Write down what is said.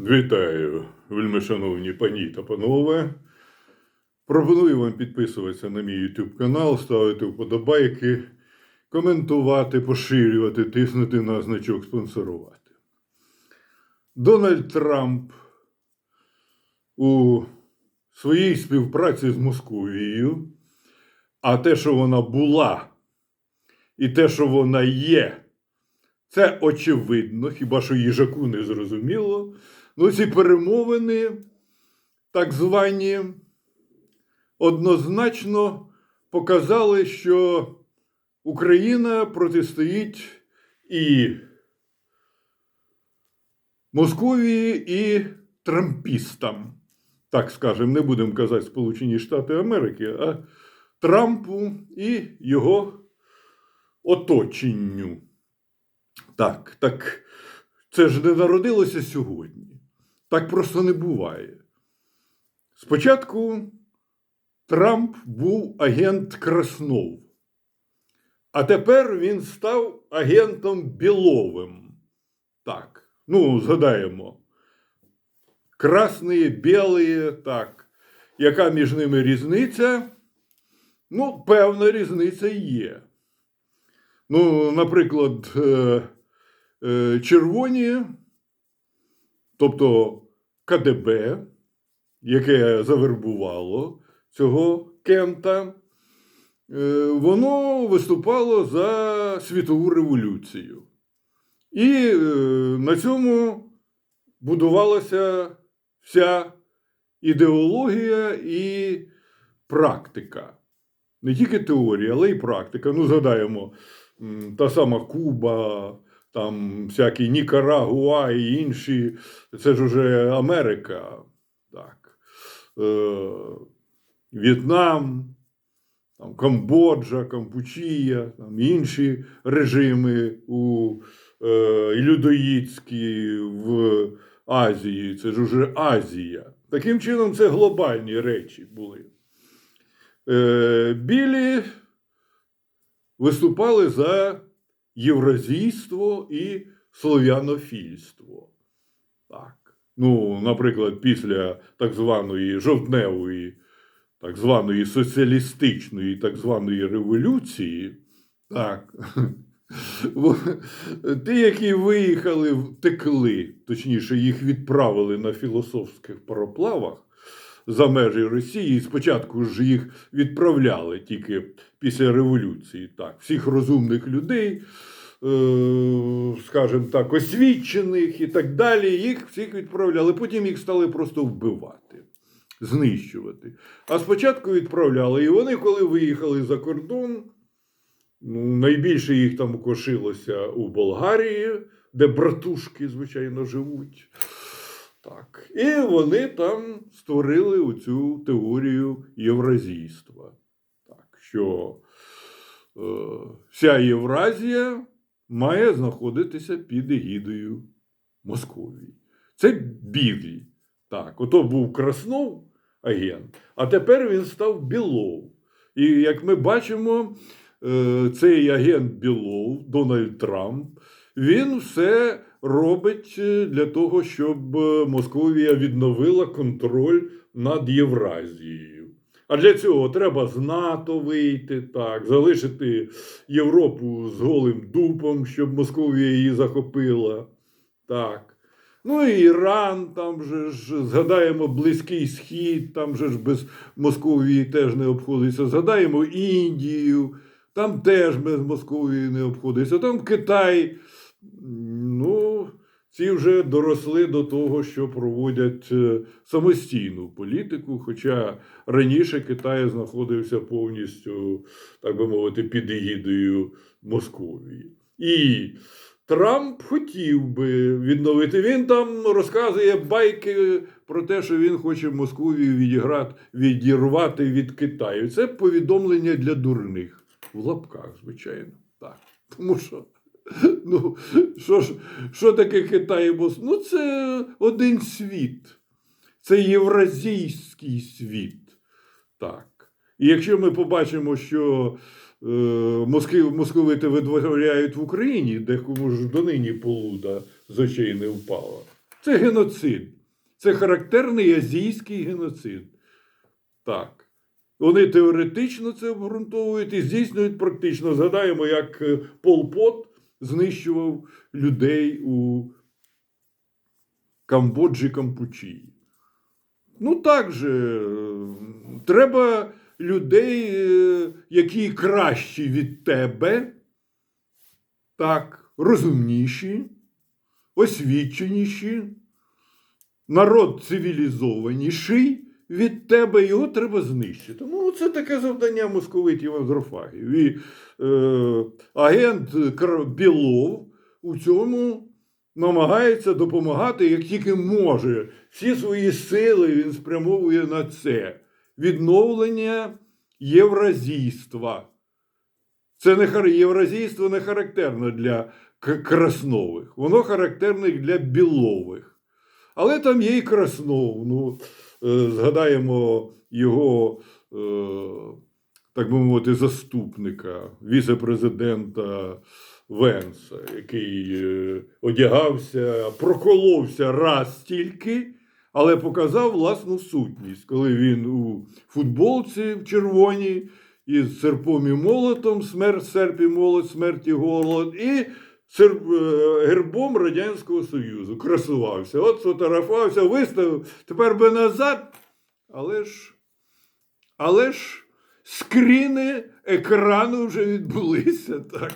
Вітаю, вельмишановні пані та панове. Пропоную вам підписуватися на мій YouTube канал, ставити вподобайки, коментувати, поширювати, тиснути на значок спонсорувати. Дональд Трамп у своїй співпраці з Московією, а те, що вона була, і те, що вона є, це очевидно, хіба що їжаку не зрозуміло. Ну, ці перемовини, так звані, однозначно показали, що Україна протистоїть і Московії, і трампістам. Так скажемо, не будемо казати Сполучені Штати Америки, а Трампу і його оточенню. Так, так це ж не народилося сьогодні. Так просто не буває. Спочатку Трамп був агент Краснов, а тепер він став агентом Біловим. Так, ну, згадаємо. Красні, білі, так. Яка між ними різниця? Ну, певна різниця є. Ну, наприклад, е, е, червоні, тобто КДБ, яке завербувало цього Кента, е, воно виступало за світову революцію. І е, на цьому будувалася вся ідеологія і практика. Не тільки теорія, але й практика. Ну, згадаємо, та сама Куба, там всякі Нікарагуа і інші. Це ж уже Америка. Так. Е, В'єтнам, там, Камбоджа, Кампучія, там інші режими у е, людоїдські в Азії. Це ж уже Азія. Таким чином, це глобальні речі були. Е, білі виступали за євразійство і слов'янофільство. Так. Ну, наприклад, після так званої жовтневої, так званої соціалістичної, так званої революції, так. Ті, які виїхали, втекли, точніше, їх відправили на філософських пароплавах за межі Росії. І Спочатку ж їх відправляли тільки після революції. Так, всіх розумних людей, е, скажімо так, освічених і так далі. Їх всіх відправляли. Потім їх стали просто вбивати, знищувати. А спочатку відправляли. І вони, коли виїхали за кордон, ну, найбільше їх там кошилося у Болгарії, де братушки, звичайно, живуть. Так. І вони там створили оцю теорію євразійства. Так, що е, вся Євразія має знаходитися під егідою Московії. Це білі. Так, ото був Краснов агент, а тепер він став Білов. І як ми бачимо, е, цей агент Білов, Дональд Трамп, він все робить е, для того, щоб е, Московія відновила контроль над Євразією. А для цього треба з НАТО вийти, так, залишити Європу з голим дупом, щоб Московія її захопила. Так. Ну і Іран, там же ж згадаємо Близький Схід, там же ж без Московії теж не обходиться. Згадаємо Індію, там теж без Московії не обходиться. Там Китай. Ну, ці вже доросли до того, що проводять е, самостійну політику. Хоча раніше Китай знаходився повністю, так би мовити, під егідою Московії. І Трамп хотів би відновити. Він там розказує байки про те, що він хоче Московію відіграти, відірвати від Китаю. Це повідомлення для дурних в лапках, звичайно. Так. Тому що. Ну, що ж, що таке Китай і Мос- Ну, це один світ. Це євразійський світ. Так. І якщо ми побачимо, що е, моски, московити витворяють в Україні, де кому донині полуда з очей не впала. Це геноцид. Це характерний азійський геноцид. Так. Вони теоретично це обґрунтовують і здійснюють практично. Згадаємо, як е, Пол Пот знищував людей у Камбоджі Кампучії. Ну так же, треба людей, е, які кращі від тебе, так, розумніші, освіченіші, народ цивілізованіший від тебе, його треба знищити. Ну, це таке завдання московитів андрофагів. І е, агент Білов у цьому намагається допомагати, як тільки може. Всі свої сили він спрямовує на це. Відновлення євразійства. Це не євразійство не характерно для краснових, воно характерне для білових. Але там є і Краснов. Ну, згадаємо його, е, так би мовити, заступника, віце-президента Венса, який е, одягався, проколовся раз тільки, але показав власну сутність, коли він у футболці в червоній із серпом і молотом, смерть, серп і молот, смерть і голод, і е, гербом Радянського Союзу. Красувався. От фотографувався, виставив, тепер би назад. Але ж, але ж скріни екрану вже відбулися. Так.